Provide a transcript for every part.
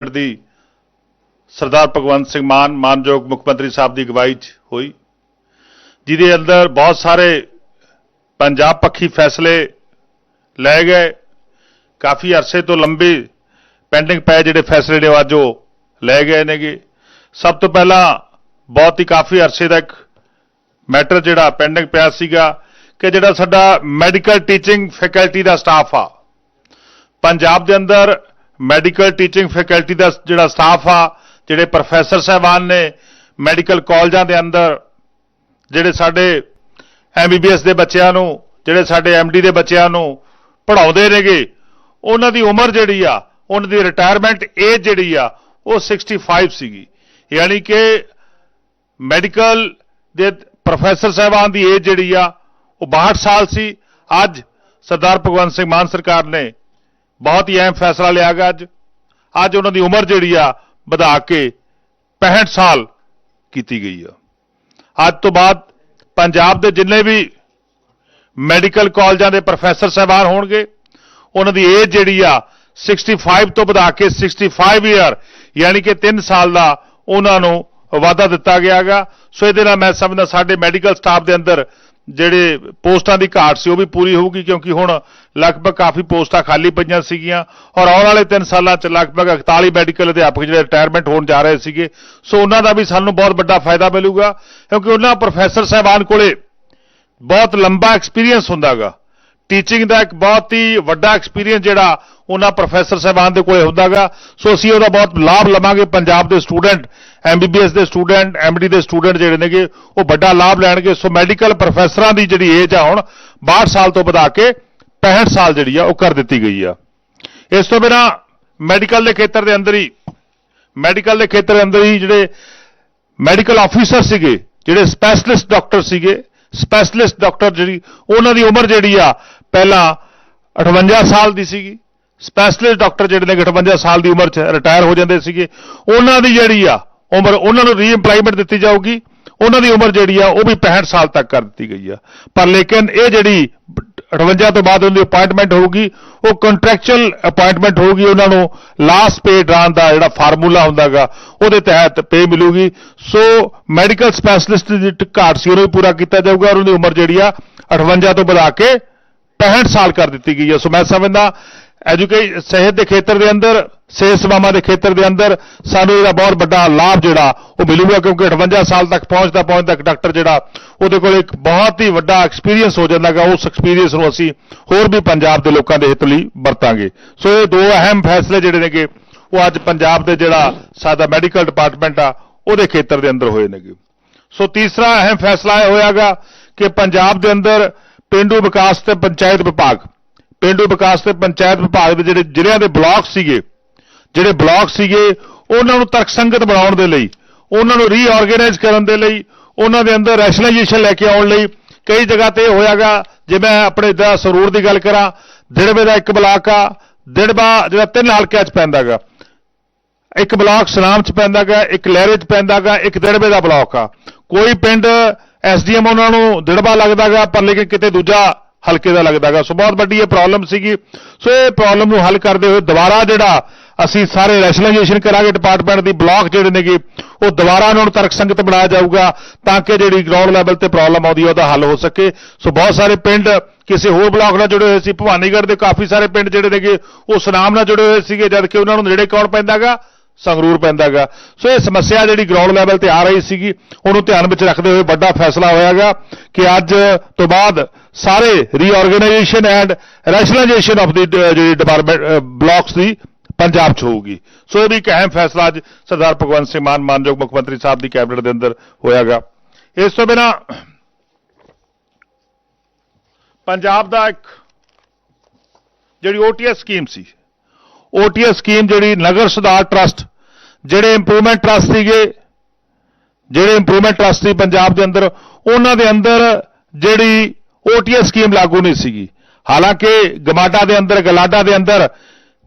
ਦੀ ਸਰਦਾਰ ਭਗਵੰਤ ਸਿੰਘ ਮਾਨ, ਮਾਨਯੋਗ ਮੁੱਖ ਮੰਤਰੀ ਸਾਹਿਬ ਦੀ ਅਗਵਾਈ 'ਚ ਹੋਈ, ਜਿਹਦੇ ਅੰਦਰ ਬਹੁਤ ਸਾਰੇ ਪੰਜਾਬ ਪੱਖੀ ਫੈਸਲੇ ਲਏ ਗਏ। ਕਾਫੀ ਅਰਸੇ ਤੋਂ ਲੰਬੇ ਪੈਂਡਿੰਗ ਪਏ ਜਿਹੜੇ ਫੈਸਲੇ ਨੇ ਅੱਜ ਉਹ ਲਏ ਗਏ ਨੇਗੇ। ਸਭ ਤੋਂ ਪਹਿਲਾਂ ਬਹੁਤ ਹੀ ਕਾਫੀ ਅਰਸੇ ਦਾ ਇੱਕ ਮੈਟਰ ਜਿਹੜਾ ਪੈਂਡਿੰਗ ਪਿਆ ਸੀਗਾ ਕਿ ਜਿਹੜਾ ਸਾਡਾ ਮੈਡੀਕਲ ਟੀਚਿੰਗ ਫੈਕਲਟੀ ਦਾ ਸਟਾਫ ਆ, ਪੰਜਾਬ ਦੇ ਅੰਦਰ ਮੈਡੀਕਲ ਟੀਚਿੰਗ ਫੈਕਲਟੀ ਦਾ ਜਿਹੜਾ ਸਟਾਫ ਆ, ਜਿਹੜੇ ਪ੍ਰੋਫੈਸਰ ਸਾਹਿਬਾਨ ਨੇ ਮੈਡੀਕਲ ਕਾਲਜਾਂ ਦੇ ਅੰਦਰ, ਜਿਹੜੇ ਸਾਡੇ ਐਮਬੀਬੀਐਸ ਦੇ ਬੱਚਿਆਂ ਨੂੰ, ਜਿਹੜੇ ਸਾਡੇ ਐਮਡੀ ਦੇ ਬੱਚਿਆਂ ਨੂੰ ਪੜ੍ਹਾਉਂਦੇ ਨੇਗੇ, ਉਹਨਾਂ ਦੀ ਉਮਰ ਜਿਹੜੀ ਆ, ਉਹਨਾਂ ਦੀ ਰਿਟਾਇਰਮੈਂਟ ਏਜ ਜਿਹੜੀ ਆ, ਉਹ 65 ਸੀਗੀ। ਯਾਨੀ ਕਿ ਮੈਡੀਕਲ ਦੇ ਪ੍ਰੋਫੈਸਰ ਸਾਹਿਬਾਨ ਦੀ ਏਜ ਜਿਹੜੀ ਆ, ਉਹ 62 ਸਾਲ ਸੀ। ਅੱਜ ਸਰਦਾਰ ਭਗਵੰਤ ਸਿੰਘ ਮਾਨ ਸਰਕਾਰ ਨੇ ਬਹੁਤ ਹੀ ਅਹਿਮ ਫੈਸਲਾ ਲਿਆ ਗਿਆ ਅੱਜ। ਅੱਜ ਉਹਨਾਂ ਦੀ ਉਮਰ ਜਿਹੜੀ ਆ, ਵਧਾ ਕੇ 65 ਸਾਲ ਕੀਤੀ ਗਈ ਆ। ਅੱਜ ਤੋਂ ਬਾਅਦ ਪੰਜਾਬ ਦੇ ਜਿੰਨੇ ਵੀ ਮੈਡੀਕਲ ਕਾਲਜਾਂ ਦੇ ਪ੍ਰੋਫੈਸਰ ਸਾਹਿਬਾਨ ਹੋਣਗੇ, ਉਹਨਾਂ ਦੀ ਏਜ ਜਿਹੜੀ ਆ 65 ਤੋਂ ਵਧਾ ਕੇ 65 ਇਅਰ ਯਾਨੀ ਕਿ 3 ਸਾਲ ਦਾ ਉਹਨਾਂ ਨੂੰ ਵਾਅਦਾ ਦਿੱਤਾ ਗਿਆਗਾ ਸੋ ਇਹਦੇ ਨਾਲ ਮੈਂ ਸਮਝਦਾ, ਸਾਡੇ ਮੈਡੀਕਲ ਸਟਾਫ ਦੇ ਅੰਦਰ ਜਿਹੜੇ ਪੋਸਟਾਂ ਦੀ ਘਾਟ ਸੀ ਉਹ ਵੀ ਪੂਰੀ ਹੋਊਗੀ ਕਿਉਂਕਿ ਹੁਣ ਲਗਭਗ ਕਾਫੀ ਪੋਸਟਾਂ ਖਾਲੀ ਪਈਆਂ ਸੀਗੀਆਂ ਔਰ ਆਉਣ ਵਾਲੇ 3 ਸਾਲਾਂ ਚ ਲਗਭਗ 41 ਮੈਡੀਕਲ ਅਧਿਆਪਕ ਜਿਹੜੇ ਰਿਟਾਇਰਮੈਂਟ ਹੋਣ ਜਾ ਰਹੇ ਸੀਗੇ, ਸੋ ਉਹਨਾਂ ਦਾ ਵੀ ਸਾਨੂੰ ਬਹੁਤ ਵੱਡਾ ਫਾਇਦਾ ਮਿਲੂਗਾ ਕਿਉਂਕਿ ਉਹਨਾਂ ਪ੍ਰੋਫੈਸਰ ਸਾਹਿਬਾਨ ਕੋਲੇ ਬਹੁਤ ਲੰਬਾ ਐਕਸਪੀਰੀਅੰਸ ਹੁੰਦਾਗਾ। ਟੀਚਿੰਗ ਦਾ ਇੱਕ ਬਹੁਤ ਹੀ ਵੱਡਾ ਐਕਸਪੀਰੀਅੰਸ ਜਿਹੜਾ ਉਹਨਾਂ ਪ੍ਰੋਫੈਸਰ ਸਾਹਿਬਾਨ ਦੇ ਕੋਲੇ ਹੁੰਦਾਗਾ। ਸੋ ਅਸੀਂ ਉਹਦਾ ਬਹੁਤ ਲਾਭ ਲਵਾਂਗੇ। ਪੰਜਾਬ ਦੇ ਸਟੂਡੈਂਟ ਐਮਬੀਬੀਐਸ ਦੇ ਸਟੂਡੈਂਟ ਐਮਡੀ ਦੇ ਸਟੂਡੈਂਟ ਜਿਹੜੇ ਨੇਗੇ, ਉਹ ਵੱਡਾ ਲਾਭ ਲੈਣਗੇ। ਸੋ ਮੈਡੀਕਲ ਪ੍ਰੋਫੈਸਰਾਂ ਦੀ ਜਿਹੜੀ ਏਜ ਆ ਹੁਣ 62 ਸਾਲ ਤੋਂ ਵਧਾ ਕੇ 65 ਸਾਲ ਜਿਹੜੀ ਆ ਉਹ ਕਰ ਦਿੱਤੀ ਗਈ ਆ। ਇਸ ਤੋਂ ਬਿਨਾ ਮੈਡੀਕਲ ਦੇ ਖੇਤਰ ਦੇ ਅੰਦਰ ਹੀ ਮੈਡੀਕਲ ਦੇ ਖੇਤਰ ਦੇ ਅੰਦਰ ਹੀ ਜਿਹੜੇ ਮੈਡੀਕਲ ਆਫੀਸਰ ਸੀਗੇ, ਜਿਹੜੇ ਸਪੈਸ਼ਲਿਸਟ ਡਾਕਟਰ ਸੀਗੇ ਸਪੈਸ਼ਲਿਸਟ ਡਾਕਟਰ ਜਿਹੜੀ, ਉਹਨਾਂ ਦੀ ਉਮਰ ਜਿਹੜੀ ਆ ਪਹਿਲਾਂ 58 ਸਾਲ ਦੀ ਸੀਗੀ। ਸਪੈਸ਼ਲਿਸਟ ਡਾਕਟਰ ਜਿਹੜੇ ਨੇ 58 ਸਾਲ ਦੀ ਉਮਰ 'ਚ ਰਿਟਾਇਰ ਹੋ ਜਾਂਦੇ ਸੀਗੇ। ਉਹਨਾਂ ਦੀ ਜਿਹੜੀ ਆ ਉਮਰ, ਉਹਨਾਂ ਨੂੰ ਰੀਐਮਪਲਾਈਮੈਂਟ ਦਿੱਤੀ ਜਾਊਗੀ। ਉਹਨਾਂ ਦੀ ਉਮਰ ਜਿਹੜੀ ਆ ਉਹ ਵੀ 65 ਸਾਲ ਤੱਕ ਕਰ ਦਿੱਤੀ ਗਈ ਆ। ਪਰ ਲੇਕਿਨ ਇਹ ਜਿਹੜੀ 58 ਤੋਂ ਬਾਅਦ ਉਹਦੀ ਅਪਾਇੰਟਮੈਂਟ ਹੋਊਗੀ, ਉਹ ਕੰਟਰੈਕਚੁਅਲ ਅਪਾਇੰਟਮੈਂਟ ਹੋਊਗੀ ਉਹਨਾਂ ਨੂੰ। ਲਾਸਟ ਪੇ ਡਰਾਨ ਦਾ ਜਿਹੜਾ ਫਾਰਮੂਲਾ ਹੁੰਦਾਗਾ, ਉਹਦੇ ਤਹਿਤ ਪੇ ਮਿਲੂਗੀ। ਸੋ ਮੈਡੀਕਲ ਸਪੈਸ਼ਲਿਸਟ ਦੀ ਘਾਟ ਸੀ, ਉਹਨੂੰ ਵੀ ਪੂਰਾ ਕੀਤਾ ਜਾਊਗਾ ਔਰ ਉਹਦੀ ਉਮਰ ਜਿਹੜੀ ਆ 58 ਤੋਂ ਵਧਾ ਕੇ 65 ਸਾਲ ਕਰ ਦਿੱਤੀ ਗਈ ਹੈ। ਸੋ ਮੈਂ ਸਮਝਦਾ ਐਜੂਕੇਸ਼ਨ ਸਿਹਤ ਦੇ ਖੇਤਰ ਦੇ ਅੰਦਰ, ਸਿਹਤ ਸੇਵਾਵਾਂ ਦੇ ਖੇਤਰ ਦੇ ਅੰਦਰ, ਸਾਨੂੰ ਇਹਦਾ ਬਹੁਤ ਵੱਡਾ ਲਾਭ ਜਿਹੜਾ, ਉਹ ਮਿਲੂਗਾ ਕਿਉਂਕਿ 58 ਸਾਲ ਤੱਕ ਪਹੁੰਚਦਾ ਪਹੁੰਚਦਾ ਇੱਕ ਡਾਕਟਰ ਜਿਹੜਾ, ਉਹਦੇ ਕੋਲ ਇੱਕ ਬਹੁਤ ਹੀ ਵੱਡਾ ਐਕਸਪੀਰੀਅੰਸ ਹੋ ਜਾਂਦਾਗਾ ਉਸ ਐਕਸਪੀਰੀਅੰਸ ਨੂੰ ਅਸੀਂ ਹੋਰ ਵੀ ਪੰਜਾਬ ਦੇ ਲੋਕਾਂ ਦੇ ਹਿੱਤ ਲਈ ਵਰਤਾਂਗੇ। ਸੋ ਇਹ ਦੋ ਅਹਿਮ ਫੈਸਲੇ ਜਿਹੜੇ ਨੇਗੇ, ਉਹ ਅੱਜ ਪੰਜਾਬ ਦੇ ਜਿਹੜਾ ਸਾਡਾ ਮੈਡੀਕਲ ਡਿਪਾਰਟਮੈਂਟ ਆ, ਉਹਦੇ ਖੇਤਰ ਦੇ ਅੰਦਰ ਹੋਏ ਨੇਗੇ। ਸੋ ਤੀਸਰਾ ਅਹਿਮ ਫੈਸਲਾ ਇਹ ਹੋਇਆਗਾ ਕਿ ਪੰਜਾਬ ਦੇ ਅੰਦਰ ਪਿੰਡੂ ਵਿਕਾਸ ਤੇ ਪੰਚਾਇਤ ਵਿਭਾਗ। ਪਿੰਡੂ ਵਿਕਾਸ ਤੇ ਪੰਚਾਇਤ ਵਿਭਾਗ ਦੇ ਜਿਹੜੇ ਜ਼ਿਲ੍ਹਿਆਂ ਦੇ ਬਲਾਕ ਸੀਗੇ, ਜਿਹੜੇ ਬਲਾਕ ਸੀਗੇ, ਉਹਨਾਂ ਨੂੰ ਤਰਕਸੰਗਤ ਬਣਾਉਣ ਦੇ ਲਈ, ਉਹਨਾਂ ਨੂੰ ਰੀਆਰਗੇਨਾਈਜ਼ ਕਰਨ ਦੇ ਲਈ, ਉਹਨਾਂ ਦੇ ਅੰਦਰ ਰੈਸ਼ਨਲਾਈਜੇਸ਼ਨ ਲੈ ਕੇ ਆਉਣ ਲਈ ਕਈ ਜਗ੍ਹਾ ਤੇ ਇਹ ਹੋਇਆਗਾ। ਜੇ ਮੈਂ ਆਪਣੇ ਦਾ ਸਰੂਰ ਦੀ ਗੱਲ ਕਰਾਂ, ਦਿੜਵੇ ਦਾ ਇੱਕ ਬਲਾਕ ਆ ਦਿੜਬਾ ਜਿਹੜਾ ਤਿੰਨ ਹਲਕਿਆਂ 'ਚ ਪੈਂਦਾਗਾ। ਇੱਕ ਬਲਾਕ ਸਨਾਮ 'ਚ ਪੈਂਦਾਗਾ, ਇੱਕ ਲਹਿਰੇ 'ਚ ਪੈਂਦਾਗਾ, ਇੱਕ ਦਿੜਵੇ ਦਾ ਬਲਾਕ ਆ। ਕੋਈ ਪਿੰਡ ਐਸਡੀਐਮ ਉਹਨਾਂ ਨੂੰ ਦਿੜਬਾ ਲੱਗਦਾਗਾ, ਪਰ ਲੇਕਿਨ ਕਿਤੇ ਦੂਜਾ ਹਲਕੇ ਦਾ ਲੱਗਦਾਗਾ। ਸੋ ਬਹੁਤ ਵੱਡੀ ਇਹ ਪ੍ਰੋਬਲਮ ਸੀਗੀ। ਸੋ ਇਹ ਪ੍ਰੋਬਲਮ ਨੂੰ ਹੱਲ ਕਰਦੇ ਹੋਏ ਦੁਬਾਰਾ ਜਿਹੜਾ ਅਸੀਂ ਸਾਰੇ ਰੈਸ਼ਨਲਾਈਜੇਸ਼ਨ ਕਰਾਂਗੇ ਡਿਪਾਰਟਮੈਂਟ ਦੀ ਬਲਾਕ ਜਿਹੜੇ ਨੇਗੇ, ਉਹ ਦੁਬਾਰਾ ਉਹਨਾਂ ਨੂੰ ਤਰਕ ਸੰਗਤ ਬਣਾਇਆ ਜਾਊਗਾ ਤਾਂ ਕਿ ਜਿਹੜੀ ਗਰਾਊਂਡ ਲੈਵਲ ਤੇ ਪ੍ਰੋਬਲਮ ਆਉਂਦੀ ਹੈ ਉਹਦਾ ਹੱਲ ਹੋ ਸਕੇ। ਸੋ ਬਹੁਤ ਸਾਰੇ ਪਿੰਡ ਕਿਸੇ ਹੋਰ ਬਲਾਕ ਨਾਲ ਜੁੜੇ ਹੋਏ ਸੀ। ਭਵਾਨੀਗੜ੍ਹ ਦੇ ਕਾਫੀ ਸਾਰੇ ਪਿੰਡ ਜਿਹੜੇ ਨੇਗੇ, ਉਹ ਸੁਨਾਮ ਨਾਲ ਜੁੜੇ ਹੋਏ ਸੀਗੇ ਜਦ ਕਿ ਉਹਨਾਂ ਨੂੰ ਨੇੜੇ ਕੌਣ ਪੈਂਦਾਗਾ? ਸੰਗਰੂਰ ਪੈਂਦਾਗਾ। ਸੋ ਇਹ ਸਮੱਸਿਆ ਜਿਹੜੀ ਗਰਾਊਂਡ ਲੈਵਲ ਤੇ ਆ ਰਹੀ ਸੀਗੀ ਉਹਨੂੰ ਧਿਆਨ ਵਿੱਚ ਰੱਖਦੇ ਹੋਏ ਵੱਡਾ ਫੈਸਲਾ ਹੋਇਆਗਾ ਕਿ ਅੱਜ ਤੋਂ ਬਾਅਦ ਸਾਰੇ ਰੀਆਰਗੇਨਾਈਜੇਸ਼ਨ ਐਂਡ ਰੈਸ਼ਨਲਾਈਜੇਸ਼ਨ ਆਫ ਦੀ ਜਿਹੜੀ ਡਿਪਾਰਟਮੈਂਟ ਬਲਾਕਸ ਦੀ ਪੰਜਾਬ 'ਚ ਹੋਊਗੀ। ਸੋ ਇਹ ਵੀ ਇੱਕ ਅਹਿਮ ਫੈਸਲਾ ਅੱਜ ਸਰਦਾਰ ਭਗਵੰਤ ਸਿੰਘ ਮਾਨ ਮਾਨਯੋਗ ਮੁੱਖ ਮੰਤਰੀ ਸਾਹਿਬ ਦੀ ਕੈਬਨਿਟ ਦੇ ਅੰਦਰ ਹੋਇਆਗਾ। ਇਸ ਤੋਂ ਬਿਨਾ ਪੰਜਾਬ ਦਾ ਇੱਕ ਜਿਹੜੀ ਓਟੀਐਸ ਸਕੀਮ ਸੀ ਓਟੀਐਸ ਸਕੀਮ ਜਿਹੜੀ ਨਗਰ ਸੁਧਾਰ ਟਰਸਟ ਜਿਹੜੇ ਇੰਪਰੂਵਮੈਂਟ ਟਰਸਟ ਸੀਗੇ, ਜਿਹੜੇ ਇੰਪਰੂਵਮੈਂਟ ਟਰਸਟ ਸੀ ਪੰਜਾਬ ਦੇ ਅੰਦਰ, ਉਹਨਾਂ ਦੇ ਅੰਦਰ ਜਿਹੜੀ ਓਟੀਐਸ ਸਕੀਮ ਲਾਗੂ ਨਹੀਂ ਸੀਗੀ। ਹਾਲਾਂਕਿ ਗਮਾਡਾ ਦੇ ਅੰਦਰ, ਗਲਾਡਾ ਦੇ ਅੰਦਰ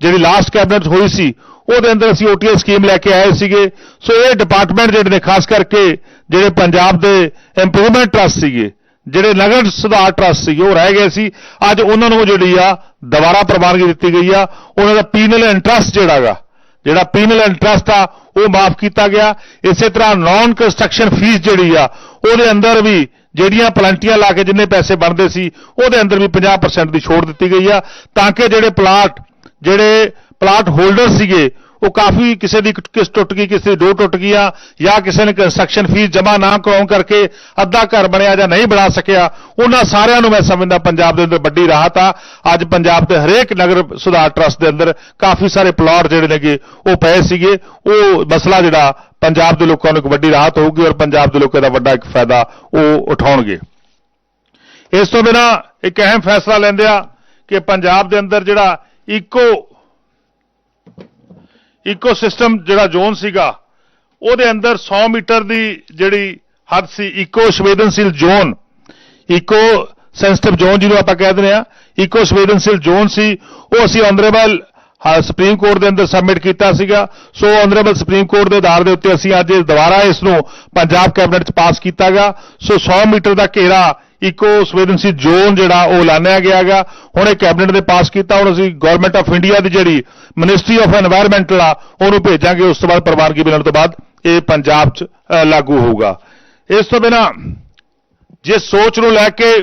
ਜਿਹੜੀ ਲਾਸਟ ਕੈਬਨਿਟ ਹੋਈ ਸੀ, ਉਹਦੇ ਅੰਦਰ ਅਸੀਂ ਓਟੀਐਸ ਸਕੀਮ ਲੈ ਕੇ ਆਏ ਸੀਗੇ। ਸੋ ਇਹ ਡਿਪਾਰਟਮੈਂਟ ਜਿਹੜੇ ਨੇ, ਖਾਸ ਕਰਕੇ ਜਿਹੜੇ ਪੰਜਾਬ ਦੇ ਇੰਪਰੂਵਮੈਂਟ ਟਰਸਟ ਸੀਗੇ, ਜਿਹੜੇ ਨਗਰ ਸੁਧਾਰ ਟਰਸਟ ਸੀਗੇ, ਉਹ ਰਹਿ ਗਏ ਸੀ। ਅੱਜ ਉਹਨਾਂ ਨੂੰ ਜਿਹੜੀ ਆ ਦੁਬਾਰਾ ਪ੍ਰਵਾਨਗੀ ਦਿੱਤੀ ਗਈ ਆ। ਉਹਨਾਂ ਦਾ ਪੀਨਲ ਇੰਟਰਸਟ ਜਿਹੜਾਗਾ ਜਿਹੜਾ ਪੀਨਲ ਇੰਟਰਸਟ ਆ, ਉਹ ਮਾਫ ਕੀਤਾ ਗਿਆ। ਇਸੇ ਤਰ੍ਹਾਂ ਨਾਨ ਕੰਸਟਰਕਸ਼ਨ ਫੀਸ ਜਿਹੜੀ ਆ, ਉਹਦੇ ਅੰਦਰ ਵੀ ਜਿਹੜੀਆਂ ਪਲੰਟੀਆਂ ਲਾ ਕੇ ਜਿੰਨੇ ਪੈਸੇ ਬਣਦੇ ਸੀ, ਉਹਦੇ ਅੰਦਰ ਵੀ 50% ਦੀ ਛੋਟ ਦਿੱਤੀ ਗਈ ਆ। ਤਾਂ ਕਿ ਜਿਹੜੇ ਪਲਾਟ ਜਿਹੜੇ ਪਲਾਟ ਹੋਲਡਰ ਸੀਗੇ ਉਹ ਕਾਫੀ ਕਿਸੇ ਦੀ ਕਿਸ ਟੁੱਟ ਗਈ, ਕਿਸੇ ਦੀ ਦੋ ਟੁੱਟ ਗਈ ਆ ਜਾਂ ਕਿਸੇ ਨੇ ਕੰਸਟਰਕਸ਼ਨ ਫੀਸ ਜਮ੍ਹਾਂ ਨਾ ਕਰਾਉਣ ਕਰਕੇ ਅੱਧਾ ਘਰ ਬਣਿਆ ਜਾਂ ਨਹੀਂ ਬਣਾ ਸਕਿਆ, ਉਹਨਾਂ ਸਾਰਿਆਂ ਨੂੰ ਮੈਂ ਸਮਝਦਾ ਪੰਜਾਬ ਦੇ ਅੰਦਰ ਵੱਡੀ ਰਾਹਤ ਆ। ਅੱਜ ਪੰਜਾਬ ਦੇ ਹਰੇਕ ਨਗਰ ਸੁਧਾਰ ਟਰਸਟ ਦੇ ਅੰਦਰ ਕਾਫੀ ਸਾਰੇ ਪਲਾਟ ਜਿਹੜੇ ਨੇਗੇ, ਉਹ ਪਏ ਸੀਗੇ। ਉਹ ਮਸਲਾ ਜਿਹੜਾ ਪੰਜਾਬ ਦੇ ਲੋਕਾਂ ਨੂੰ ਇੱਕ ਵੱਡੀ ਰਾਹਤ ਹੋਊਗੀ ਔਰ ਪੰਜਾਬ ਦੇ ਲੋਕਾਂ ਦਾ ਵੱਡਾ ਇੱਕ ਫਾਇਦਾ ਉਹ ਉਠਾਉਣਗੇ। ਇਸ ਤੋਂ ਬਿਨਾ ਇੱਕ ਅਹਿਮ ਫੈਸਲਾ ਲੈਂਦੇ ਆ ਕਿ ਪੰਜਾਬ ਦੇ ਅੰਦਰ ਜਿਹੜਾ ਇਕੋ ਇਕੋ ਸਿਸਟਮ ਜਿਹੜਾ ਜ਼ੋਨ ਸੀਗਾ, ਉਹਦੇ ਅੰਦਰ 100 ਮੀਟਰ ਦੀ ਜਿਹੜੀ ਹੱਦ ਸੀ ਇਕੋ ਸੰਵੇਦਨਸ਼ੀਲ ਜ਼ੋਨ। ਇਕੋ ਸੈਂਸਿਟਿਵ ਜ਼ੋਨ ਜਿਹਨੂੰ ਆਪਾਂ ਕਹਿ ਦਿੰਦੇ ਆ ਇਕੋ ਸੰਵੇਦਨਸ਼ੀਲ ਜ਼ੋਨ ਸੀ। ਉਹ ਅਸੀਂ ਆਨਰੇਬਲ ਸੁਪਰੀਮ ਕੋਰਟ ਦੇ ਅੰਦਰ ਸਬਮਿਟ ਕੀਤਾ ਸੀਗਾ। ਸੋ ਆਨਰੇਬਲ ਸੁਪਰੀਮ ਕੋਰਟ ਦੇ ਆਧਾਰ ਦੇ ਉੱਤੇ ਅਸੀਂ ਅੱਜ ਦੁਬਾਰਾ ਇਸ ਨੂੰ ਪੰਜਾਬ ਕੈਬਨਿਟ ਚ ਪਾਸ ਕੀਤਾ ਗਿਆ ਸੋ 100 ਮੀਟਰ ਦਾ ਘੇਰਾ ਇੱਕੋ ਸੰਵੇਦਨਸ਼ੀਲ ਜ਼ੋਨ ਜਿਹੜਾ ਉਹ ਐਲਾਨਿਆ ਗਿਆਗਾ ਹੁਣ ਇਹ ਕੈਬਨਿਟ ਨੇ ਪਾਸ ਕੀਤਾ, ਹੁਣ ਅਸੀਂ ਗਵਰਨਮੈਂਟ ਆਫ ਇੰਡੀਆ ਦੀ ਜਿਹੜੀ ਮਿਨਿਸਟਰੀ ਆਫ এনवायरमेंटਲ ਆ, ਉਹਨੂੰ ਭੇਜਾਂਗੇ। ਉਸ ਤੋਂ ਬਾਅਦ ਪ੍ਰਵਾਨਗੀ ਮਿਲਣ ਤੋਂ ਬਾਅਦ ਇਹ ਪੰਜਾਬ 'ਚ ਲਾਗੂ ਹੋਊਗਾ। ਇਸ ਤੋਂ ਬਿਨਾ ਜੇ ਸੋਚ ਨੂੰ ਲੈ ਕੇ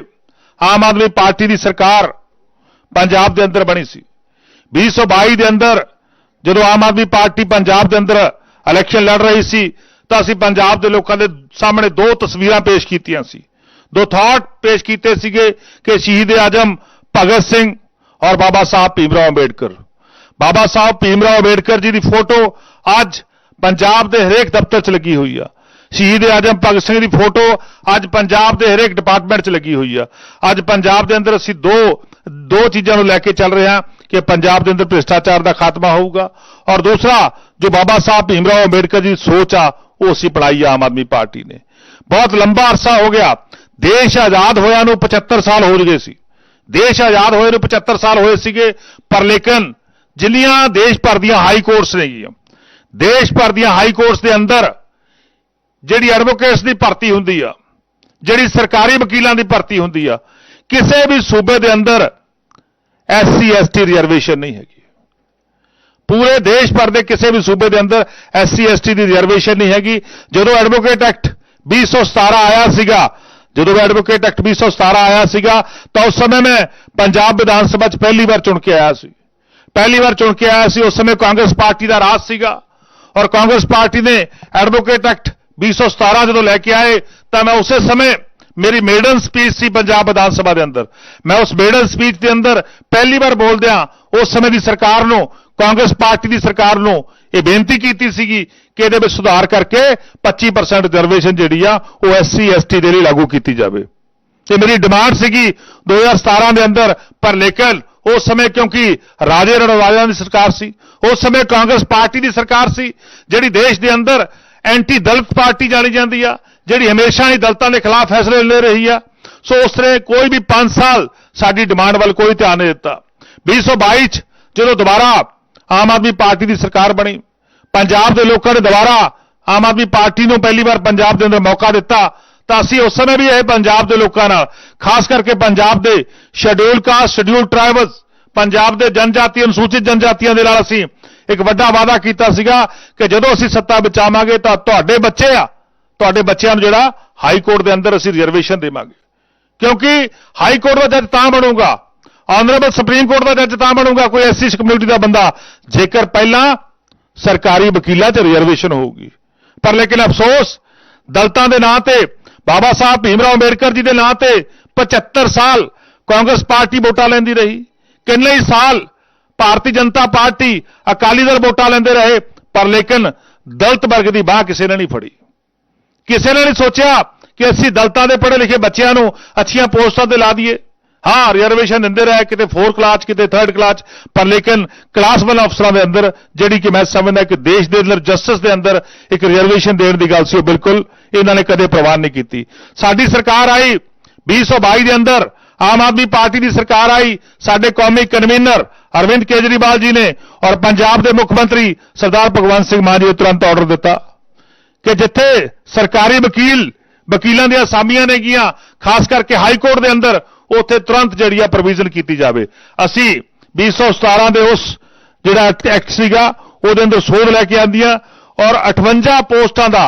ਆਮ ਆਦਮੀ ਪਾਰਟੀ ਦੀ ਸਰਕਾਰ ਪੰਜਾਬ ਦੇ ਅੰਦਰ ਬਣੀ ਸੀ। 2022 ਦੇ ਅੰਦਰ ਜਦੋਂ ਆਮ ਆਦਮੀ ਪਾਰਟੀ ਪੰਜਾਬ ਦੇ ਅੰਦਰ ਇਲੈਕਸ਼ਨ ਲੜ ਰਹੀ ਸੀ, ਤਾਂ ਅਸੀਂ ਪੰਜਾਬ ਦੇ ਲੋਕਾਂ ਦੇ ਸਾਹਮਣੇ ਦੋ ਤਸਵੀਰਾਂ ਪੇਸ਼ ਕੀਤੀਆਂ ਸੀ। ਦੋ ਥਾਟ ਪੇਸ਼ ਕੀਤੇ ਸੀਗੇ ਕਿ ਸ਼ਹੀਦ ਆਜਮ ਭਗਤ ਸਿੰਘ ਔਰ ਬਾਬਾ ਸਾਹਿਬ ਭੀਮਰਾਓ ਅੰਬੇਡਕਰ ਬਾਬਾ ਸਾਹਿਬ ਭੀਮਰਾਓ ਅੰਬੇਡਕਰ ਜੀ ਦੀ ਫੋਟੋ ਅੱਜ ਪੰਜਾਬ ਦੇ ਹਰੇਕ ਦਫ਼ਤਰ 'ਚ ਲੱਗੀ ਹੋਈ ਆ ਸ਼ਹੀਦ ਆਜਮ ਭਗਤ ਸਿੰਘ ਦੀ ਫੋਟੋ ਅੱਜ ਪੰਜਾਬ ਦੇ ਹਰੇਕ ਡਿਪਾਰਟਮੈਂਟ 'ਚ ਲੱਗੀ ਹੋਈ ਆ ਅੱਜ ਪੰਜਾਬ ਦੇ ਅੰਦਰ ਅਸੀਂ ਦੋ ਦੋ ਚੀਜ਼ਾਂ ਨੂੰ ਲੈ ਕੇ ਚੱਲ ਰਹੇ ਹਾਂ ਕਿ ਪੰਜਾਬ ਦੇ ਅੰਦਰ ਭ੍ਰਿਸ਼ਟਾਚਾਰ ਦਾ ਖਾਤਮਾ ਹੋਊਗਾ ਔਰ ਦੂਸਰਾ ਜੋ ਬਾਬਾ ਸਾਹਿਬ ਭੀਮਰਾਓ ਅੰਬੇਡਕਰ ਜੀ ਦੀ ਸੋਚ ਆ ਉਹ ਅਸੀਂ ਪੜਾਈ ਆ ਆਮ ਆਦਮੀ ਪਾਰਟੀ ਨੇ ਬਹੁਤ ਲੰਬਾ ਅਰਸਾ ਹੋ ਗਿਆ ਦੇਸ਼ ਆਜ਼ਾਦ ਹੋਇਆ ਨੂੰ 75 ਸਾਲ ਹੋ ਗਏ ਸੀ ਦੇਸ਼ ਆਜ਼ਾਦ ਹੋਏ ਨੂੰ 75 ਸਾਲ ਹੋਏ ਸੀਗੇ ਪਰ ਲੇਕਿਨ ਜਿੰਨੀਆਂ ਦੇਸ਼ ਭਰ ਦੀਆਂ ਹਾਈ ਕੋਰਟਸ ਨੇਗੀਆਂ ਦੇਸ਼ ਭਰ ਦੀਆਂ ਹਾਈ ਕੋਰਟਸ ਦੇ ਅੰਦਰ ਜਿਹੜੀ ਐਡਵੋਕੇਟਸ ਦੀ ਭਰਤੀ ਹੁੰਦੀ ਆ ਜਿਹੜੀ ਸਰਕਾਰੀ ਵਕੀਲਾਂ ਦੀ ਭਰਤੀ ਹੁੰਦੀ ਆ ਕਿਸੇ ਵੀ ਸੂਬੇ ਦੇ ਅੰਦਰ ਐਸਸੀ ਐਸਟੀ ਰਿਜ਼ਰਵੇਸ਼ਨ ਨਹੀਂ ਹੈਗੀ ਪੂਰੇ ਦੇਸ਼ ਭਰ ਦੇ ਕਿਸੇ ਵੀ ਸੂਬੇ ਦੇ ਅੰਦਰ ਐਸਸੀ ਐਸਟੀ ਦੀ ਰਿਜ਼ਰਵੇਸ਼ਨ ਨਹੀਂ ਹੈਗੀ ਜਦੋਂ ਐਡਵੋਕੇਟ ਐਕਟ 2017 ਆਇਆ ਸੀਗਾ ਜਦੋਂ ਐਡਵੋਕੇਟ ਐਕਟ 2017 ਆਇਆ ਸੀਗਾ, ਤਾਂ ਉਸ ਸਮੇਂ ਮੈਂ ਪੰਜਾਬ ਵਿਧਾਨ ਸਭਾ 'ਚ ਪਹਿਲੀ ਵਾਰ ਚੁਣ ਕੇ ਆਇਆ ਸੀ। ਪਹਿਲੀ ਵਾਰ ਚੁਣ ਕੇ ਆਇਆ ਸੀ, ਉਸ ਸਮੇਂ ਕਾਂਗਰਸ ਪਾਰਟੀ ਦਾ ਰਾਜ ਸੀਗਾ। ਔਰ ਕਾਂਗਰਸ ਪਾਰਟੀ ਨੇ ਐਡਵੋਕੇਟ ਐਕਟ 2017 ਜਦੋਂ ਲੈ ਕੇ ਆਏ, ਤਾਂ ਮੈਂ ਉਸੇ ਸਮੇਂ ਮੇਰੀ ਮੇਡਨ ਸਪੀਚ ਸੀ ਪੰਜਾਬ ਵਿਧਾਨ ਸਭਾ ਦੇ ਅੰਦਰ। ਮੈਂ ਉਸ ਮੇਡਨ ਸਪੀਚ ਦੇ ਅੰਦਰ ਪਹਿਲੀ ਵਾਰ ਬੋਲਦਿਆਂ ਉਸ ਸਮੇਂ ਦੀ ਸਰਕਾਰ ਨੂੰ, ਕਾਂਗਰਸ ਪਾਰਟੀ ਦੀ ਸਰਕਾਰ ਨੂੰ ਇਹ ਬੇਨਤੀ ਕੀਤੀ ਸੀਗੀ ਕਿ ਇਹਦੇ ਵਿੱਚ ਸੁਧਾਰ ਕਰਕੇ 25% ਰਿਜ਼ਰਵੇਸ਼ਨ ਜਿਹੜੀ ਆ, ਉਹ ਐਸਸੀ ਐਸਟੀ ਦੇ ਲਈ ਲਾਗੂ ਕੀਤੀ ਜਾਵੇ। ਤੇ ਮੇਰੀ ਡਿਮਾਂਡ ਸੀਗੀ 2017 ਦੇ ਅੰਦਰ, ਪਰ ਲੇਕਿਨ ਉਸ ਸਮੇਂ ਕਿਉਂਕਿ ਰਾਜੇ ਰਣਵਾਲਿਆਂ ਦੀ ਸਰਕਾਰ ਸੀ, ਉਸ ਸਮੇਂ ਕਾਂਗਰਸ ਪਾਰਟੀ ਦੀ ਸਰਕਾਰ ਸੀ, ਜਿਹੜੀ ਦੇਸ਼ ਦੇ ਅੰਦਰ ਐਂਟੀ ਦਲਿਤ ਪਾਰਟੀ ਜਾਣੀ ਜਾਂਦੀ ਆ, ਜਿਹੜੀ ਹਮੇਸ਼ਾ ਹੀ ਦਲਤਾਂ ਦੇ ਖਿਲਾਫ ਫੈਸਲੇ ਲੈ ਰਹੀ ਆ। ਸੋ ਉਸ ਤਰ੍ਹਾਂ ਕੋਈ ਵੀ 5 ਸਾਲ ਸਾਡੀ ਡਿਮਾਂਡ ਵੱਲ ਕੋਈ ਧਿਆਨ ਨਹੀਂ ਦਿੱਤਾ। 2022 ਚ ਜਦੋਂ ਦੁਬਾਰਾ ਆਮ ਆਦਮੀ ਪਾਰਟੀ ਦੀ ਸਰਕਾਰ ਬਣੀ ਪੰਜਾਬ ਦੇ ਲੋਕਾਂ ਨੇ ਦੁਬਾਰਾ ਆਮ ਆਦਮੀ ਪਾਰਟੀ ਨੂੰ ਪਹਿਲੀ ਵਾਰ ਪੰਜਾਬ ਦੇ ਅੰਦਰ ਮੌਕਾ ਦਿੱਤਾ, ਤਾਂ ਅਸੀਂ ਉਸ ਸਮੇਂ ਵੀ ਇਹ ਪੰਜਾਬ ਦੇ ਲੋਕਾਂ ਨਾਲ। ਖਾਸ ਕਰਕੇ ਪੰਜਾਬ ਦੇ schedule caste schedule tribes Punjab ਦੇ ਜਨਜਾਤੀ ਅਨੁਸੂਚਿਤ ਜਨਜਾਤੀਆਂ ਦੇ ਨਾਲ ਅਸੀਂ ਇੱਕ ਵੱਡਾ ਵਾਅਦਾ ਕੀਤਾ ਸੀਗਾ ਕਿ ਜਦੋਂ ਅਸੀਂ ਸੱਤਾ ਬਚਾਵਾਂਗੇ ਤਾਂ ਤੁਹਾਡੇ ਬੱਚੇ ਆ, ਤੁਹਾਡੇ ਬੱਚਿਆਂ ਨੂੰ ਜਿਹੜਾ ਹਾਈ ਕੋਰਟ ਦੇ ਅੰਦਰ ਅਸੀਂ ਰਿਜ਼ਰਵੇਸ਼ਨ ਦੇਵਾਂਗੇ। ਕਿਉਂਕਿ ਹਾਈ ਕੋਰਟ ਦਾ ਜੱਜ ਤਾਂ ਬਣੂਗਾ ਆਨਰੇਬਲ ਸੁਪਰੀਮ ਕੋਰਟ ਦਾ ਜੱਜ ਤਾਂ ਬਣੂਗਾ, ਕੋਈ ਐਸਸੀ ਕਮਿਊਨਿਟੀ ਦਾ ਬੰਦਾ। ਜੇਕਰ ਪਹਿਲਾਂ ਸਰਕਾਰੀ ਵਕੀਲਾਂ 'ਚ ਰਿਜ਼ਰਵੇਸ਼ਨ ਹੋਊਗੀ। ਪਰ ਲੇਕਿਨ ਅਫਸੋਸ, ਦਲਤਾਂ ਦੇ ਨਾਂ ਤੇ, ਬਾਬਾ ਸਾਹਿਬ ਭੀਮਰਾਓ ਅੰਬੇਡਕਰ ਜੀ ਦੇ ਨਾਂ ਤੇ 75 ਸਾਲ ਕਾਂਗਰਸ ਪਾਰਟੀ ਵੋਟਾਂ ਲੈਂਦੀ ਰਹੀ। ਕਿੰਨੇ ਹੀ ਸਾਲ ਭਾਰਤੀ ਜਨਤਾ ਪਾਰਟੀ ਅਕਾਲੀ ਦਲ ਵੋਟਾਂ ਲੈਂਦੇ ਰਹੇ, ਪਰ ਲੇਕਿਨ ਦਲਤ ਵਰਗ ਦੀ ਬਾਹ ਕਿਸੇ ਨੇ ਨਹੀਂ ਫੜੀ। ਕਿਸੇ ਨੇ ਨਹੀਂ ਸੋਚਿਆ ਕਿ ਅਸੀਂ ਦਲਤਾਂ ਦੇ ਪੜ੍ਹੇ ਲਿਖੇ ਬੱਚਿਆਂ ਨੂੰ ਅੱਛੀਆਂ ਪੋਸਟਾਂ ਤੇ ਲਾ ਦਈਏ। ਹਾਂ ਰਿਜ਼ਰਵੇਸ਼ਨ ਦਿੰਦੇ ਰਹੇ ਕਿਤੇ 4 ਕਲਾਸ ਕਿਤੇ 3rd ਕਲਾਸ ਪਰ ਲੇਕਿਨ ਕਲਾਸ 1 ਅਫਸਰਾਂ ਦੇ ਅੰਦਰ ਜਿਹੜੀ ਕਿ ਮੈਂ ਸਮਝਦਾ ਕਿ ਦੇਸ਼ ਦੇ ਅੰਦਰ ਜਸਟਿਸ ਦੇ ਅੰਦਰ ਇੱਕ ਰਿਜ਼ਰਵੇਸ਼ਨ ਦੇਣ ਦੀ ਗੱਲ ਸੀ ਉਹ ਬਿਲਕੁਲ ਇਹਨਾਂ ਨੇ ਕਦੇ ਪ੍ਰਵਾਨ ਨਹੀਂ ਕੀਤੀ ਸਾਡੀ ਸਰਕਾਰ ਆਈ 2022 ਦੇ ਅੰਦਰ ਆਮ ਆਦਮੀ ਪਾਰਟੀ ਦੀ ਸਰਕਾਰ ਆਈ ਸਾਡੇ ਕੌਮੀ ਕਨਵੀਨਰ ਅਰਵਿੰਦ ਕੇਜਰੀਵਾਲ ਜੀ ਨੇ ਔਰ ਪੰਜਾਬ ਦੇ ਮੁੱਖ ਮੰਤਰੀ ਸਰਦਾਰ ਭਗਵੰਤ ਸਿੰਘ ਮਾਨ ਜੀ ਨੇ ਤੁਰੰਤ ਆਰਡਰ ਦਿੱਤਾ ਕਿ ਜਿੱਥੇ ਸਰਕਾਰੀ ਵਕੀਲ ਵਕੀਲਾਂ ਦੀਆਂ ਅਸਾਮੀਆਂ ਨੇਗੀਆਂ ਖਾਸ ਕਰਕੇ ਹਾਈ ਕੋਰਟ ਦੇ ਅੰਦਰ ਉੱਥੇ ਤੁਰੰਤ ਜਿਹੜੀ ਆ ਪ੍ਰੋਵੀਜ਼ਨ ਕੀਤੀ ਜਾਵੇ। ਅਸੀਂ 2017 ਦੇ ਉਸ ਜਿਹੜਾ ਐਕਟ ਸੀਗਾ, ਉਹਦੇ ਅੰਦਰ ਸੋਧ ਲੈ ਕੇ ਆਂਦੀਆਂ ਔਰ 58 ਪੋਸਟਾਂ ਦਾ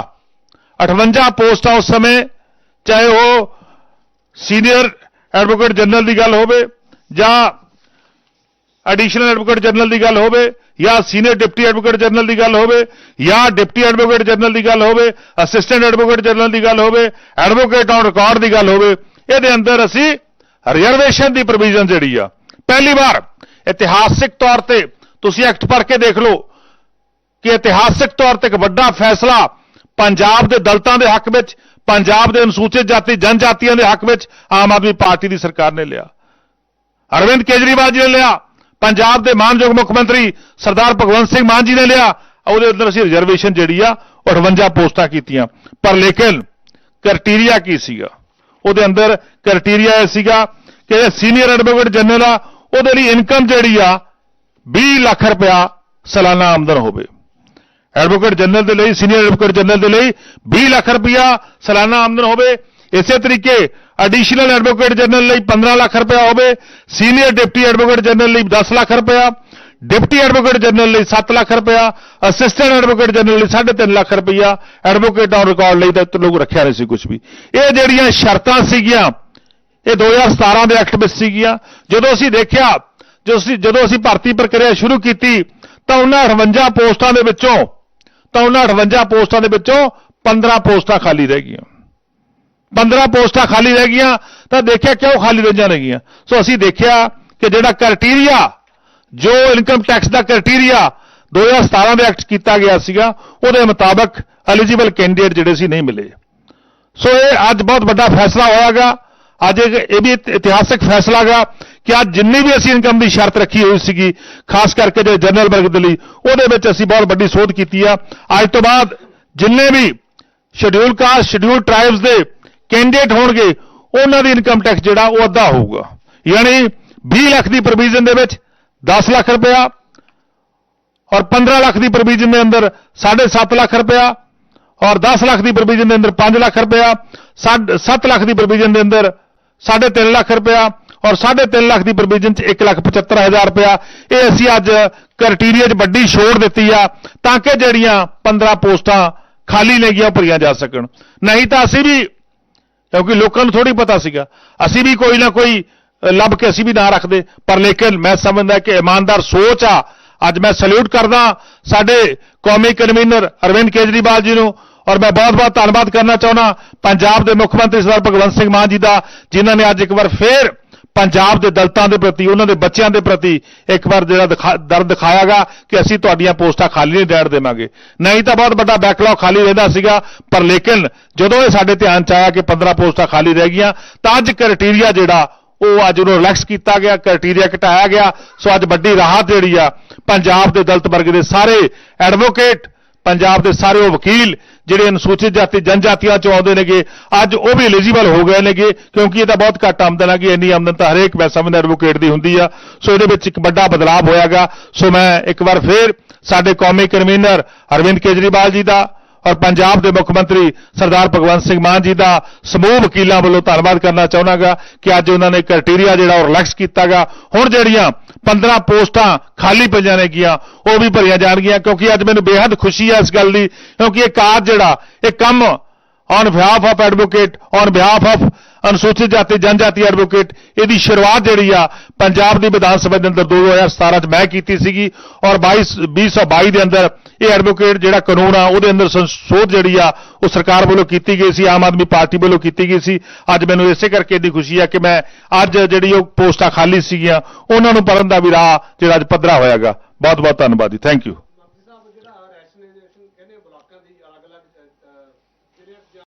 58 ਪੋਸਟਾਂ ਉਸ ਸਮੇਂ, ਚਾਹੇ ਉਹ ਸੀਨੀਅਰ ਐਡਵੋਕੇਟ ਜਨਰਲ ਦੀ ਗੱਲ ਹੋਵੇ ਜਾਂ ਐਡੀਸ਼ਨਲ ਐਡਵੋਕੇਟ ਜਨਰਲ ਦੀ ਗੱਲ ਹੋਵੇ ਜਾਂ ਸੀਨੀਅਰ ਡਿਪਟੀ ਐਡਵੋਕੇਟ ਜਨਰਲ ਦੀ ਗੱਲ ਹੋਵੇ ਜਾਂ ਡਿਪਟੀ ਐਡਵੋਕੇਟ ਜਨਰਲ ਦੀ ਗੱਲ ਹੋਵੇ ਅਸਿਸਟੈਂਟ ਐਡਵੋਕੇਟ ਜਨਰਲ ਦੀ ਗੱਲ ਹੋਵੇ ਐਡਵੋਕੇਟ ਔਨ ਰਿਕਾਰਡ ਦੀ ਗੱਲ ਹੋਵੇ, ਇਹਦੇ ਅੰਦਰ ਅਸੀਂ ਰਿਜ਼ਰਵੇਸ਼ਨ ਦੀ ਪ੍ਰੋਵੀਜ਼ਨ ਜਿਹੜੀ ਆ, ਪਹਿਲੀ ਵਾਰ, ਇਤਿਹਾਸਿਕ ਤੌਰ ਤੇ ਤੁਸੀਂ ਐਕਟ ਪੜ੍ਹ ਕੇ ਦੇਖ ਲਓ ਕਿ ਇਤਿਹਾਸਿਕ ਤੌਰ ਤੇ ਇੱਕ ਵੱਡਾ ਫੈਸਲਾ ਪੰਜਾਬ ਦੇ ਦਲਤਾਂ ਦੇ ਹੱਕ ਵਿੱਚ, ਪੰਜਾਬ ਦੇ ਅਨੁਸੂਚਿਤ ਜਾਤੀ, ਜਨਜਾਤੀਆਂ ਦੇ ਹੱਕ ਵਿੱਚ ਆਮ ਆਦਮੀ ਪਾਰਟੀ ਦੀ ਸਰਕਾਰ ਨੇ ਲਿਆ। ਅਰਵਿੰਦ ਕੇਜਰੀਵਾਲ ਜੀ ਨੇ ਲਿਆ, ਪੰਜਾਬ ਦੇ ਮਾਨਯੋਗ ਮੁੱਖ ਮੰਤਰੀ ਸਰਦਾਰ ਭਗਵੰਤ ਸਿੰਘ ਮਾਨ ਜੀ ਨੇ ਲਿਆ, ਉਹਦੇ ਅੰਦਰ ਅਸੀਂ ਰਿਜ਼ਰਵੇਸ਼ਨ ਜਿਹੜੀ ਆ, ਉਹ 58 ਪੋਸਟਾਂ ਕੀਤੀਆਂ। ਪਰ ਲੇਕਿਨ ਕ੍ਰਾਈਟੇਰੀਆ ਕੀ ਸੀਗਾ? ਉਹਦੇ ਅੰਦਰ ਕ੍ਰਾਈਟੇਰੀਆ ਇਹ ਸੀਗਾ ਕਿ ਸੀਨੀਅਰ ਐਡਵੋਕੇਟ ਜਨਰਲ ਆ, ਉਹਦੇ ਲਈ ਇਨਕਮ ਜਿਹੜੀ ਆ 20 ਲੱਖ ਰੁਪਇਆ ਸਾਲਾਨਾ ਆਮਦਨ ਹੋਵੇ। ਐਡਵੋਕੇਟ ਜਨਰਲ ਦੇ ਲਈ ਸੀਨੀਅਰ ਐਡਵੋਕੇਟ ਜਨਰਲ ਦੇ ਲਈ 20 ਲੱਖ ਰੁਪਇਆ ਸਾਲਾਨਾ ਆਮਦਨ ਹੋਵੇ। ਇਸੇ ਤਰੀਕੇ ਐਡੀਸ਼ਨਲ ਐਡਵੋਕੇਟ ਜਨਰਲ ਲਈ 15 ਲੱਖ ਰੁਪਇਆ ਹੋਵੇ। ਸੀਨੀਅਰ ਡਿਪਟੀ ਐਡਵੋਕੇਟ ਜਨਰਲ ਲਈ 10 ਲੱਖ ਰੁਪਇਆ। ਡਿਪਟੀ ਐਡਵੋਕੇਟ ਜਨਰਲ ਲਈ 7 ਲੱਖ ਰੁਪਇਆ, ਅਸਿਸਟੈਂਟ ਐਡਵੋਕੇਟ ਜਨਰਲ ਲਈ 3.5 ਲੱਖ ਰੁਪਇਆ, ਐਡਵੋਕੇਟ ਔਨ ਰਿਕਾਰਡ ਲਈ ਤਾਂ ਲੋਕ ਰੱਖਿਆ ਨਹੀਂ ਸੀ ਕੁਝ ਵੀ। ਇਹ ਜਿਹੜੀਆਂ ਸ਼ਰਤਾਂ ਸੀਗੀਆਂ, ਇਹ 2017 ਦੇ ਐਕਟ ਵਿੱਚ ਸੀਗੀਆਂ। ਜਦੋਂ ਅਸੀਂ ਦੇਖਿਆ, ਜਦੋਂ ਅਸੀਂ ਜਦੋਂ ਅਸੀਂ ਭਰਤੀ ਪ੍ਰਕਿਰਿਆ ਸ਼ੁਰੂ ਕੀਤੀ, ਤਾਂ ਉਹਨਾਂ 58 ਪੋਸਟਾਂ ਦੇ ਵਿੱਚੋਂ ਤਾਂ ਉਹਨਾਂ 58 ਪੋਸਟਾਂ ਦੇ ਵਿੱਚੋਂ 15 ਪੋਸਟਾਂ ਖਾਲੀ ਰਹਿ ਗਈਆਂ। 15 ਪੋਸਟਾਂ ਖਾਲੀ ਰਹਿ ਗਈਆਂ, ਤਾਂ ਦੇਖਿਆ ਕਿਉਂ ਖਾਲੀ ਰਹਿ ਜਾਣਗੀਆਂ ਸੋ ਅਸੀਂ ਦੇਖਿਆ ਕਿ ਜਿਹੜਾ ਕ੍ਰਾਈਟੇਰੀਆ ਜੋ ਇਨਕਮ ਟੈਕਸ ਦਾ ਕ੍ਰਾਈਟੇਰੀਆ 2017 ਦੇ ਐਕਟ ਕੀਤਾ ਗਿਆ ਸੀਗਾ, ਉਹਦੇ ਮੁਤਾਬਕ ਐਲੀਜੀਬਲ ਕੈਂਡੀਡੇਟ ਜਿਹੜੇ ਸੀ ਨਹੀਂ ਮਿਲੇ। ਸੋ ਇਹ ਅੱਜ ਬਹੁਤ ਵੱਡਾ ਫੈਸਲਾ ਹੋਇਆਗਾ। ਅੱਜ ਇਹ ਇਹ ਵੀ ਇਤਿਹਾਸਕ ਫੈਸਲਾ ਹੈਗਾ ਕਿ ਅੱਜ ਜਿੰਨੀ ਵੀ ਅਸੀਂ ਇਨਕਮ ਦੀ ਸ਼ਰਤ ਰੱਖੀ ਹੋਈ ਸੀਗੀ, ਖਾਸ ਕਰਕੇ ਜੇ ਜਨਰਲ ਵਰਗ ਦੇ ਲਈ, ਉਹਦੇ ਵਿੱਚ ਅਸੀਂ ਬਹੁਤ ਵੱਡੀ ਸੋਧ ਕੀਤੀ ਆ। ਅੱਜ ਤੋਂ ਬਾਅਦ ਜਿੰਨੇ ਵੀ ਸ਼ਡਿਊਲ ਕਾਸਟ ਸ਼ਡਿਊਲ ਟ੍ਰਾਈਬਸ ਦੇ ਕੈਂਡੀਡੇਟ ਹੋਣਗੇ, ਉਹਨਾਂ ਦੀ ਇਨਕਮ ਟੈਕਸ ਜਿਹੜਾ ਉਹ ਅੱਧਾ ਹੋਊਗਾ। ਯਾਨੀ 20 ਲੱਖ ਦੀ ਪ੍ਰੋਵੀਜ਼ਨ ਦੇ ਵਿੱਚ 10 ਲੱਖ ਰੁਪਇਆ ਔਰ 15 ਲੱਖ ਦੀ ਪ੍ਰੋਵੀਜ਼ਨ ਦੇ ਅੰਦਰ 7.5 ਲੱਖ ਰੁਪਇਆ ਔਰ 10 ਲੱਖ ਦੀ ਪ੍ਰੋਵੀਜ਼ਨ ਦੇ ਅੰਦਰ 5 ਲੱਖ ਰੁਪਇਆ 7 ਲੱਖ ਦੀ ਪ੍ਰੋਵੀਜ਼ਨ ਦੇ ਅੰਦਰ 3.5 ਲੱਖ ਰੁਪਇਆ ਔਰ 3.5 ਲੱਖ ਦੀ ਪ੍ਰੋਵੀਜ਼ਨ ਚ 1,75,000 ਰੁਪਇਆ। ਇਹ ਅਸੀਂ ਅੱਜ ਕ੍ਰਾਈਟੇਰੀਆ 'ਚ ਵੱਡੀ ਛੋੜ ਦਿੱਤੀ ਆ ਤਾਂ ਕਿ ਜਿਹੜੀਆਂ 15 ਪੋਸਟਾਂ ਖਾਲੀ ਨੇ ਗਈਆਂ ਉਹ ਭਰੀਆਂ ਜਾ ਸਕਣ। ਨਹੀਂ ਤਾਂ ਅਸੀਂ ਵੀ ਕਿਉਂਕਿ ਲੋਕਾਂ ਨੂੰ ਥੋੜੀ ਪਤਾ ਸੀਗਾ ਅਸੀਂ ਵੀ ਕੋਈ ਨਾ ਕੋਈ ਲੱਭ ਕੇ ਅਸੀਂ ਵੀ ਨਾ ਰੱਖਦੇ। ਪਰ ਲੇਕਿਨ ਮੈਂ ਸਮਝਦਾ ਕਿ ਇਮਾਨਦਾਰ ਸੋਚ ਆ। ਅੱਜ ਮੈਂ ਸਲੂਟ ਕਰਦਾ ਸਾਡੇ ਕੌਮੀ ਕਨਵੀਨਰ ਅਰਵਿੰਦ ਕੇਜਰੀਵਾਲ ਜੀ ਨੂੰ ਔਰ ਮੈਂ ਬਹੁਤ-ਬਹੁਤ ਧੰਨਵਾਦ ਕਰਨਾ ਚਾਹੁੰਦਾ ਪੰਜਾਬ ਦੇ ਮੁੱਖ ਮੰਤਰੀ ਸਰਦਾਰ ਭਗਵੰਤ ਸਿੰਘ ਮਾਨ ਜੀ ਦਾ, ਜਿਨ੍ਹਾਂ ਨੇ ਅੱਜ ਇੱਕ ਵਾਰ ਫੇਰ ਪੰਜਾਬ ਦੇ ਦਲਤਾਂ ਦੇ ਪ੍ਰਤੀ, ਉਹਨਾਂ ਦੇ ਬੱਚਿਆਂ ਦੇ ਪ੍ਰਤੀ ਇੱਕ ਵਾਰ ਜਿਹੜਾ ਦਿਖਾ- ਦਰਦ ਦਿਖਾਇਆਗਾ ਕਿ ਅਸੀਂ ਤੁਹਾਡੀਆਂ ਪੋਸਟਾਂ ਖਾਲੀ ਨਹੀਂ ਦੇਣ ਦੇਵਾਂਗੇ। ਨਹੀਂ ਤਾਂ ਬਹੁਤ ਵੱਡਾ ਬੈਕਲੌਗ ਖਾਲੀ ਰਹਿੰਦਾ ਸੀਗਾ, ਪਰ ਲੇਕਿਨ ਜਦੋਂ ਇਹ ਸਾਡੇ ਧਿਆਨ ਚ ਆਇਆ ਕਿ 15 ਪੋਸਟਾਂ ਖਾਲੀ ਰਹਿ ਗਈਆਂ, ਤਾਂ ਅੱਜ ਕ੍ਰਾਈਟੇਰੀਆ ਜਿਹੜਾ ਉਹ ਅੱਜ ਉਹਨੂੰ ਰਿਲੈਕਸ ਕੀਤਾ ਗਿਆ ਕ੍ਰਾਈਟੇਰੀਆ ਘਟਾਇਆ ਗਿਆ। ਸੋ ਅੱਜ ਵੱਡੀ ਰਾਹਤ ਜਿਹੜੀ ਆ, ਪੰਜਾਬ ਦੇ ਦਲਤ ਵਰਗ ਦੇ ਸਾਰੇ ਐਡਵੋਕੇਟ ਪੰਜਾਬ ਦੇ ਸਾਰੇ ਉਹ ਵਕੀਲ ਜਿਹੜੇ ਅਨੁਸੂਚਿਤ ਜਾਤੀ, ਜਨਜਾਤੀਆਂ ਚੋਂ ਆਉਂਦੇ ਨੇਗੇ, ਅੱਜ ਉਹ ਵੀ ਐਲੀਜੀਬਲ ਹੋ ਗਏ ਨੇਗੇ, ਕਿਉਂਕਿ ਇਹ ਤਾਂ ਬਹੁਤ ਘੱਟ ਆਮਦਨ ਆ ਕਿ ਇੰਨੀ ਆਮਦਨ ਤਾਂ ਹਰੇਕ ਮੈਂ ਸਮਝਦਾ ਐਡਵੋਕੇਟ ਦੀ ਹੁੰਦੀ ਆ। ਸੋ ਇਹਦੇ ਵਿੱਚ ਇੱਕ ਵੱਡਾ ਬਦਲਾਅ ਹੋਇਆਗਾ। ਸੋ ਮੈਂ ਇੱਕ ਵਾਰ ਫੇਰ ਸਾਡੇ ਕੌਮੀ ਕਨਵੀਨਰ ਅਰਵਿੰਦ ਕੇਜਰੀਵਾਲ ਜੀ ਦਾ ਔਰ ਪੰਜਾਬ ਦੇ ਮੁੱਖ ਮੰਤਰੀ ਸਰਦਾਰ ਭਗਵੰਤ ਸਿੰਘ ਮਾਨ ਜੀ ਦਾ ਸਮੂਹ ਵਕੀਲਾਂ ਵੱਲੋਂ ਧੰਨਵਾਦ ਕਰਨਾ ਚਾਹੁੰਦਾਗਾ ਕਿ ਅੱਜ ਉਹਨਾਂ ਨੇ ਕ੍ਰਾਈਟੇਰੀਆ ਜਿਹੜਾ ਉਹ ਰਿਲੈਕਸ ਕੀਤਾਗਾ। ਹੁਣ ਜਿਹੜੀਆਂ 15 ਪੋਸਟਾਂ ਖਾਲੀ ਪਈਆਂ ਨੇਗੀਆਂ ਉਹ ਵੀ ਭਰੀਆਂ ਜਾਣਗੀਆਂ, ਕਿਉਂਕਿ ਅੱਜ ਮੈਨੂੰ ਬੇहद ਖੁਸ਼ੀ ਹੈ ਇਸ ਗੱਲ ਦੀ, ਕਿਉਂਕਿ ਇਹ ਕਾਰਜ ਜਿਹੜਾ, ਇਹ ਕੰਮ on behalf of advocate on behalf of ਅਨੁਸੂਚਿਤ ਜਾਤੀ, ਜਨਜਾਤੀ ਐਡਵੋਕੇਟ ਇਹਦੀ ਸ਼ੁਰੂਆਤ ਜਿਹੜੀ ਆ ਪੰਜਾਬ ਦੀ ਵਿਧਾਨ ਸਭਾ ਦੇ ਅੰਦਰ 2017 ਚ ਮੈਂ ਕੀਤੀ ਸੀਗੀ ਔਰ 22 2022 ਦੇ ਅੰਦਰ ਇਹ ਐਡਵੋਕੇਟ ਜਿਹੜਾ ਕਾਨੂੰਨ ਆ ਉਹਦੇ ਅੰਦਰ ਸੰਸ਼ੋਧ ਜਿਹੜੀ ਆ ਉਹ ਸਰਕਾਰ ਵੱਲੋਂ ਕੀਤੀ ਗਈ ਸੀ, ਆਮ ਆਦਮੀ ਪਾਰਟੀ ਵੱਲੋਂ ਕੀਤੀ ਗਈ ਸੀ। ਅੱਜ ਮੈਨੂੰ ਇਸੇ ਕਰਕੇ ਇਹਦੀ ਖੁਸ਼ੀ ਆ ਕਿ ਮੈਂ ਅੱਜ ਜਿਹੜੀ ਉਹ ਪੋਸਟਾਂ ਖਾਲੀ ਸੀਗੀਆਂ, ਉਹਨਾਂ ਨੂੰ ਭਰਨ ਦਾ ਵੀ ਰਾਹ ਜਿਹੜਾ ਅੱਜ ਪੱਧਰਾ ਹੋਇਆਗਾ। ਬਹੁਤ ਬਹੁਤ ਧੰਨਵਾਦ ਜੀ। Thank you